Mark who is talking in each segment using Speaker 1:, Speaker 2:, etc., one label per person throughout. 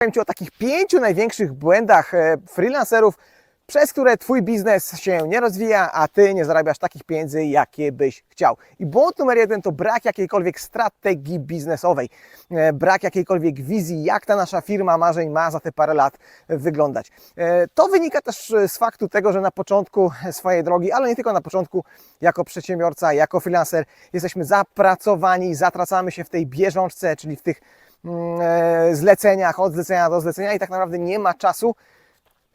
Speaker 1: Powiem Ci o takich pięciu największych błędach e, freelancerów, przez które Twój biznes się nie rozwija, a Ty nie zarabiasz takich pieniędzy, jakie byś chciał. I błąd numer jeden to brak jakiejkolwiek strategii biznesowej, e, brak jakiejkolwiek wizji, jak ta nasza firma marzeń ma za te parę lat wyglądać. E, To wynika też z faktu tego, że na początku swojej drogi, ale nie tylko na początku, jako przedsiębiorca, jako freelancer, jesteśmy zapracowani, zatracamy się w tej bieżączce, czyli w tych zleceniach, od zlecenia do zlecenia i tak naprawdę nie ma czasu,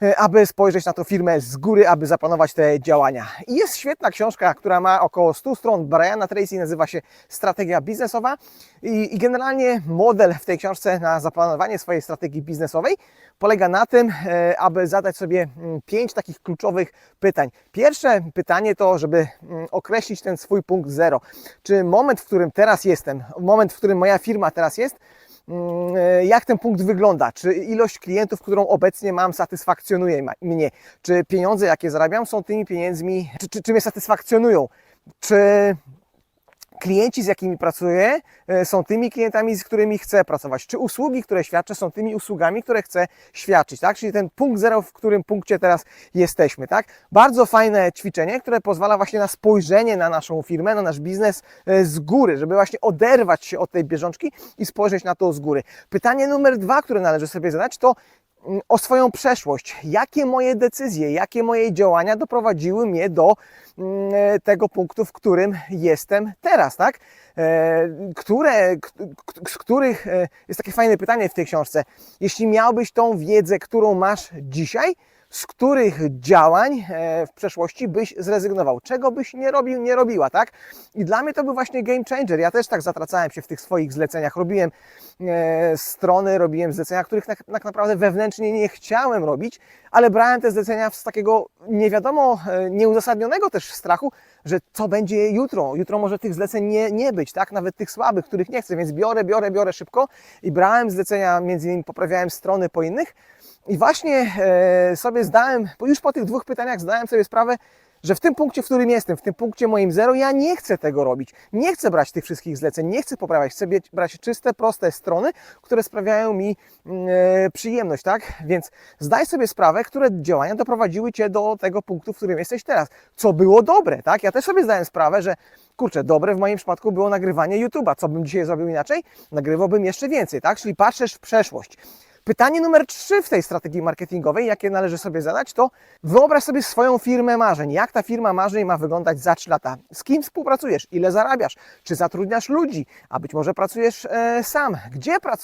Speaker 1: e, aby spojrzeć na tą firmę z góry, aby zaplanować te działania. I jest świetna książka, która ma około 100 stron Briana Tracy, nazywa się Strategia Biznesowa i, i generalnie model w tej książce na zaplanowanie swojej strategii biznesowej polega na tym, e, aby zadać sobie mm, pięć takich kluczowych pytań. Pierwsze pytanie to, żeby mm, określić ten swój punkt zero. Czy moment, w którym teraz jestem, moment, w którym moja firma teraz jest, Mm, e, jak ten punkt wygląda, czy ilość klientów, którą obecnie mam, satysfakcjonuje mnie, czy pieniądze, jakie zarabiam, są tymi pieniędzmi, czy, czy, czy mnie satysfakcjonują, czy klienci, z jakimi pracuję, e, są tymi klientami, z którymi chcę pracować, czy usługi, które świadczę, są tymi usługami, które chcę świadczyć, tak? Czyli ten punkt zero, w którym punkcie teraz jesteśmy, tak? Bardzo fajne ćwiczenie, które pozwala właśnie na spojrzenie na naszą firmę, na nasz biznes e, z góry, żeby właśnie oderwać się od tej bieżączki i spojrzeć na to z góry. Pytanie numer dwa, które należy sobie zadać, to o swoją przeszłość. Jakie moje decyzje, jakie moje działania doprowadziły mnie do mm, tego punktu, w którym jestem teraz, tak? E, Które, z których, e, jest takie fajne pytanie w tej książce, jeśli miałbyś tą wiedzę, którą masz dzisiaj, z których działań e, w przeszłości byś zrezygnował, czego byś nie robił, nie robiła, tak? I dla mnie to był właśnie game changer. Ja też tak zatracałem się w tych swoich zleceniach. Robiłem e, strony, robiłem zlecenia, których tak, tak naprawdę wewnętrznie nie chciałem robić, ale brałem te zlecenia z takiego nie wiadomo, e, nieuzasadnionego też strachu, że co będzie jutro. Jutro może tych zleceń nie, nie być, tak? Nawet tych słabych, których nie chcę, więc biorę, biorę, biorę szybko i brałem zlecenia, między innymi poprawiałem strony po innych. I właśnie e, sobie zdałem, już po tych dwóch pytaniach zdałem sobie sprawę, że w tym punkcie, w którym jestem, w tym punkcie moim zero, ja nie chcę tego robić. Nie chcę brać tych wszystkich zleceń, nie chcę poprawiać. Chcę brać czyste, proste strony, które sprawiają mi mm, e, przyjemność, tak? Więc zdaj sobie sprawę, które działania doprowadziły Cię do tego punktu, w którym jesteś teraz. Co było dobre, tak? Ja też sobie zdałem sprawę, że kurczę, dobre w moim przypadku było nagrywanie YouTube'a. Co bym dzisiaj zrobił inaczej? Nagrywałbym jeszcze więcej, tak? Czyli patrzysz w przeszłość. Pytanie numer trzy w tej strategii marketingowej, jakie należy sobie zadać, to wyobraź sobie swoją firmę marzeń. Jak ta firma marzeń ma wyglądać za 3 lata? Z kim współpracujesz? Ile zarabiasz? Czy zatrudniasz ludzi? A być może pracujesz e, sam? Gdzie pracujesz?